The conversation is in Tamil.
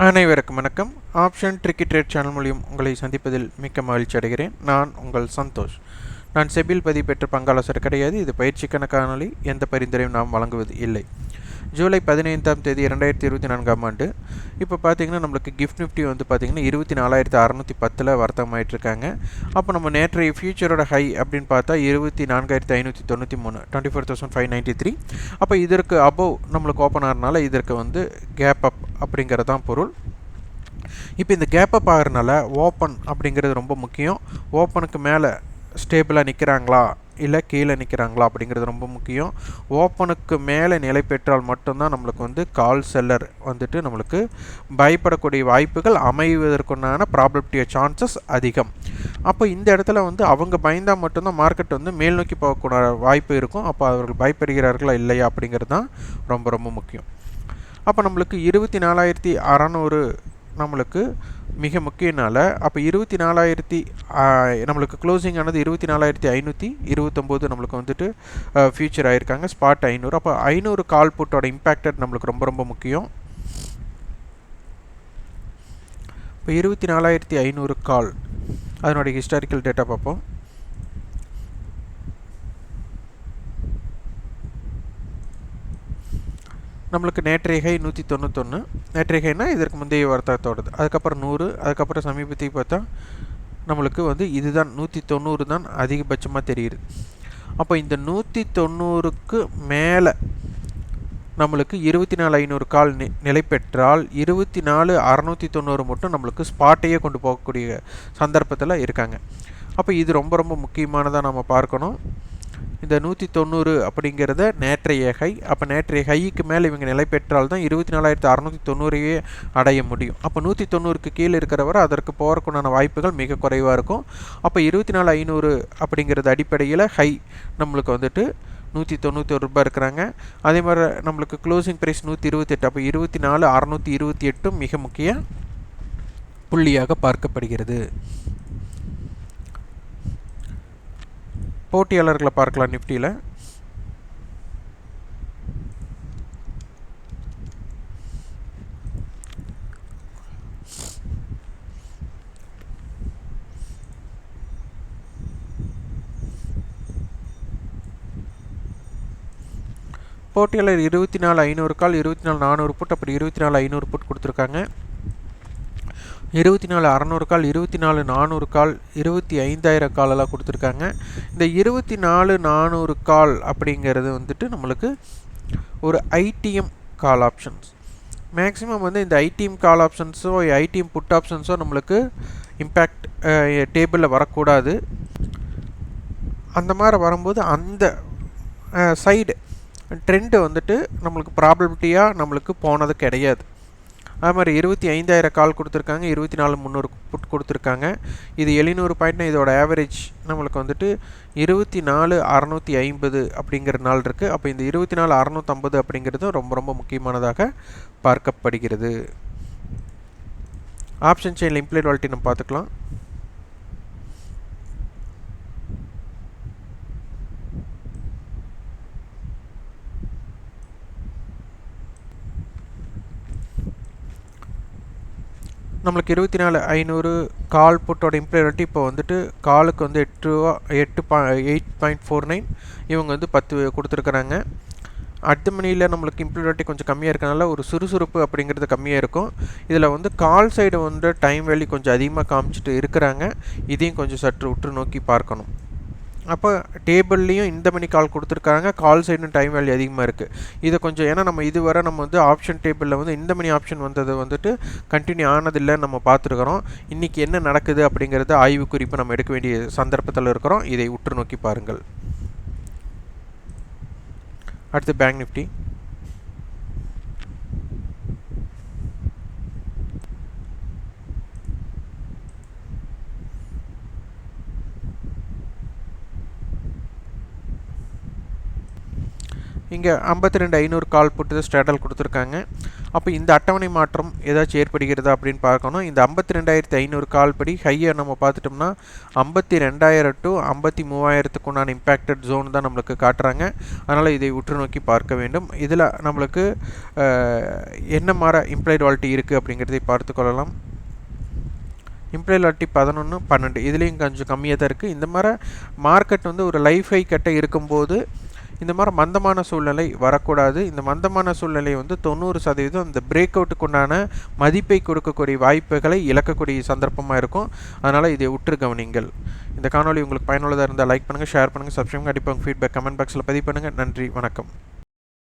அனைவருக்கும் வணக்கம். ஆப்ஷன் ட்ரிக்கி ட்ரேட் சேனல் மூலியம் உங்களை சந்திப்பதில் மிக்க மகிழ்ச்சி அடைகிறேன். நான் உங்கள் சந்தோஷ். நான் செபில் பதிவு பெற்ற பங்காளசர் கிடையாது. இது பயிற்சிக்கான காணொலி எந்த பரிந்துரையும் நாம் வழங்குவது இல்லை. ஜூலை பதினைந்தாம் தேதி இரண்டாயிரத்தி இருபத்தி நான்காம் ஆண்டு. இப்போ பார்த்தீங்கன்னா நம்மளுக்கு கிஃப்ட் நிஃப்டி வந்து பார்த்திங்கன்னா இருபத்தி நாலாயிரத்தி அறநூற்றி பத்தில் வர்த்தகமாயிட்டு இருக்காங்க அப்போ நம்ம நேற்றைய ஃபியூச்சரோட ஹை அப்படின்னு பார்த்தா இருபத்தி நான்காயிரத்தி ஐநூற்றி தொண்ணூற்றி மூணு twenty four thousand five ninety three அப்போ இதற்கு அபவ் நம்மளுக்கு ஓப்பன் ஆகிறனால இதற்கு வந்து கேப் அப் அப்படிங்கிறது தான் பொருள். இப்போ இந்த கேப் அப் ஆகிறனால ஓப்பன் அப்படிங்கிறது ரொம்ப முக்கியம். ஓப்பனுக்கு மேலே ஸ்டேபிளாக நிற்கிறாங்களா இல்லை கீழே நிற்கிறாங்களா அப்படிங்கிறது ரொம்ப முக்கியம். ஓப்பனுக்கு மேலே நிலை பெற்றால் மட்டும்தான் நம்மளுக்கு வந்து கால் செல்லர் வந்துட்டு நம்மளுக்கு பயப்படக்கூடிய வாய்ப்புகள் அமைவதற்குண்டான ப்ராபபிலிட்டிய சான்சஸ் அதிகம். அப்போ இந்த இடத்துல வந்து அவங்க பயந்தால் மட்டும்தான் மார்க்கெட் வந்து மேல் நோக்கி போகக்கூடிய வாய்ப்பு இருக்கும். அப்போ அவர்கள் பயப்படுகிறார்களா இல்லையா அப்படிங்கிறது தான் ரொம்ப ரொம்ப முக்கியம். அப்போ நம்மளுக்கு இருபத்தி நாலாயிரத்தி அறநூறு நம்மளுக்கு மிக முக்கியனால அப்போ இருபத்தி நாலாயிரத்தி நம்மளுக்கு க்ளோசிங் ஆனது இருபத்தி நாலாயிரத்தி ஐநூற்றி இருபத்தொம்போது நம்மளுக்கு வந்துட்டு ஃபியூச்சர் ஆகிருக்காங்க ஸ்பாட் ஐநூறு. அப்போ ஐநூறு கால் புட்டோட இம்பேக்டட் நம்மளுக்கு ரொம்ப ரொம்ப முக்கியம். இப்போ இருபத்தி நாலாயிரத்தி ஐநூறு கால் அதனுடைய ஹிஸ்டாரிக்கல் டேட்டா பார்ப்போம். நம்மளுக்கு நேற்றைய ஹை நூற்றி தொண்ணூத்தொன்று நேற்றைய இதற்கு முந்தைய வார்த்தகத்தோடது அதுக்கப்புறம் நூறு அதுக்கப்புறம் சமீபத்துக்கு பார்த்தா நம்மளுக்கு வந்து இதுதான் நூற்றி தொண்ணூறு தான் அதிகபட்சமாக தெரியுது. அப்போ இந்த நூற்றி தொண்ணூறுக்கு மேலே நம்மளுக்கு இருபத்தி நாலு ஐநூறு கால் நி நிலை பெற்றால் இருபத்தி நாலு அறநூற்றி தொண்ணூறு மட்டும் நம்மளுக்கு ஸ்பாட்டையே கொண்டு போகக்கூடிய சந்தர்ப்பத்தில் இருக்காங்க. அப்போ இது ரொம்ப ரொம்ப முக்கியமானதாக நம்ம பார்க்கணும். இந்த நூற்றி தொண்ணூறு அப்படிங்கிறத நேற்றைய ஹை அப்போ நேற்றைய ஹைக்கு மேலே இவங்க நிலை பெற்றால் தான் இருபத்தி நாலாயிரத்தி அறநூற்றி தொண்ணூறையே அடைய முடியும். அப்போ நூற்றி தொண்ணூறுக்கு கீழே இருக்கிறவரை அதற்கு போகிறக்குண்டான வாய்ப்புகள் மிக குறைவாக இருக்கும். அப்போ இருபத்தி நாலு ஐநூறு அப்படிங்கிறது அடிப்படையில் ஹை நம்மளுக்கு வந்துட்டு நூற்றி தொண்ணூற்றி ரூபாய் இருக்கிறாங்க. அதே மாதிரி நம்மளுக்கு க்ளோசிங் ப்ரைஸ் நூற்றி இருபத்தெட்டு அப்போ இருபத்தி நாலு அறநூற்றி இருபத்தி எட்டும் மிக முக்கிய புள்ளியாக பார்க்கப்படுகிறது. போட்டியாளர்களை பார்க்கலாம் நிஃப்டியில் போட்டியாளர் இருபத்தி நாலு ஐநூறு கால் இருபத்தி நாலு நானூறு புட் அப்படி இருபத்தி நாலு ஐநூறு புட் கொடுத்துருக்காங்க. இருபத்தி நாலு அறநூறு கால் இருபத்தி நாலு நானூறு கால் இருபத்தி ஐந்தாயிரம் காலெல்லாம் கொடுத்துருக்காங்க. இந்த இருபத்தி நாலு நானூறு கால் அப்படிங்கிறது வந்துட்டு நம்மளுக்கு ஒரு ஐடிஎம் கால் ஆப்ஷன்ஸ். மேக்ஸிமம் வந்து இந்த ஐடிஎம் கால் ஆப்ஷன்ஸோ ஐடிஎம் புட் ஆப்ஷன்ஸோ நம்மளுக்கு இம்பேக்ட் டேபிளில் வரக்கூடாது. அந்த மாதிரி வரும்போது அந்த சைடு ட்ரெண்டு வந்துட்டு நம்மளுக்கு ப்ராபபிலிட்டியாக நம்மளுக்கு போனது கிடையாது. அது மாதிரி இருபத்தி ஐந்தாயிரம் கால் கொடுத்துருக்காங்க இருபத்தி நாலு முந்நூறு புட் கொடுத்துருக்காங்க. இது எழுநூறு பாயிண்ட்னா இதோட ஆவரேஜ் நம்மளுக்கு வந்துட்டு இருபத்தி நாலு அறநூற்றி ஐம்பது அப்படிங்கிற நாள் இருக்குது அப்போ இந்த இருபத்தி நாலு அறநூற்றம்பது அப்படிங்கிறதும் ரொம்ப ரொம்ப முக்கியமானதாக பார்க்கப்படுகிறது. ஆப்ஷன் செயினில் இம்ப்ளைட் வால்ட்டி நம்ம பார்த்துக்கலாம். நம்மளுக்கு இருபத்தி நாலு ஐநூறு கால் புட்டோட இம்ப்ளாய்மெண்ட் இப்போ வந்துட்டு காலுக்கு வந்து எட்டு ரூபா எட்டு பா எயிட் பாயிண்ட் ஃபோர் நைன் இவங்க வந்து பத்து கொடுத்துருக்குறாங்க. அடுத்த மணியில் நம்மளுக்கு இம்ப்ளாய்மெண்ட் கொஞ்சம் கம்மியாக இருக்கனால ஒரு சுறுசுறுப்பு அப்படிங்கிறது கம்மியாக இருக்கும். இதில் வந்து கால் சைடு வந்து டைம் வேல்யூ கொஞ்சம் அதிகமாக காமிச்சிட்டு இருக்கிறாங்க. இதையும் கொஞ்சம் சற்று உற்று நோக்கி பார்க்கணும். அப்போ டேபிள்லேயும் இந்த மணி கால் கொடுத்துருக்காங்க. கால் சைடும் டைம் வேல்யூ அதிகமாக இருக்குது இதை கொஞ்சம் ஏன்னா நம்ம இதுவரை நம்ம வந்து ஆப்ஷன் டேபிளில் வந்து இந்த மணி ஆப்ஷன் வந்தது வந்துட்டு கண்டினியூ ஆனதில்லைன்னு நம்ம பார்த்துருக்குறோம். இன்றைக்கி என்ன நடக்குது அப்படிங்கிறத ஆய்வு குறிப்பு நம்ம எடுக்க வேண்டிய சந்தர்ப்பத்தில் இருக்கிறோம். இதை உற்று நோக்கி பாருங்கள். அடுத்து பேங்க் நிஃப்டி இங்கே ஐம்பத்தி ரெண்டு ஐநூறு கால் போட்டு ஸ்டேட்டல் கொடுத்துருக்காங்க. அப்போ இந்த அட்டவணை மாற்றம் ஏதாச்சும் ஏற்படுகிறதா அப்படின்னு பார்க்கணும். இந்த ஐம்பத்தி ரெண்டாயிரத்தி ஐநூறு கால் படி ஹையை நம்ம பார்த்துட்டோம்னா ஐம்பத்தி ரெண்டாயிரம் டு ஐம்பத்தி மூவாயிரத்துக்குண்டான இம்பேக்டட் ஜோன் தான் நம்மளுக்கு காட்டுறாங்க. அதனால் இதை உற்று நோக்கி பார்க்க வேண்டும். இதில் நம்மளுக்கு என்ன மாற இம்ப்ளாய்டு வாலிட்டி இருக்குது அப்படிங்கிறதை பார்த்து கொள்ளலாம். இம்ப்ளாய் லாட்டி பதினொன்று பன்னெண்டு. இதுலேயும் கொஞ்சம் கம்மியாக தான் இருக்குது இந்த மாதிரி மார்க்கெட் வந்து ஒரு லைஃப் ஹை கட்ட இருக்கும்போது இந்த மாதிரி மந்தமான சூழ்நிலை வரக்கூடாது. இந்த மந்தமான சூழ்நிலை வந்து தொண்ணூறு சதவீதம் இந்த பிரேக் அவுட்டுக்குண்டான மதிப்பை கொடுக்கக்கூடிய வாய்ப்புகளை இழக்கக்கூடிய சந்தர்ப்பமாக இருக்கும். அதனால் இதை உற்று கவனிங்கள். இந்த காணொலி உங்களுக்கு பயனுள்ளதாக இருந்தால் லைக் பண்ணுங்கள் ஷேர் பண்ணுங்கள் சப்ஸ்கிரைப் கண்டிப்பாக ஃபீட்பேக் கமெண்ட் பாக்ஸில் பதிவு பண்ணுங்கள் நன்றி வணக்கம்.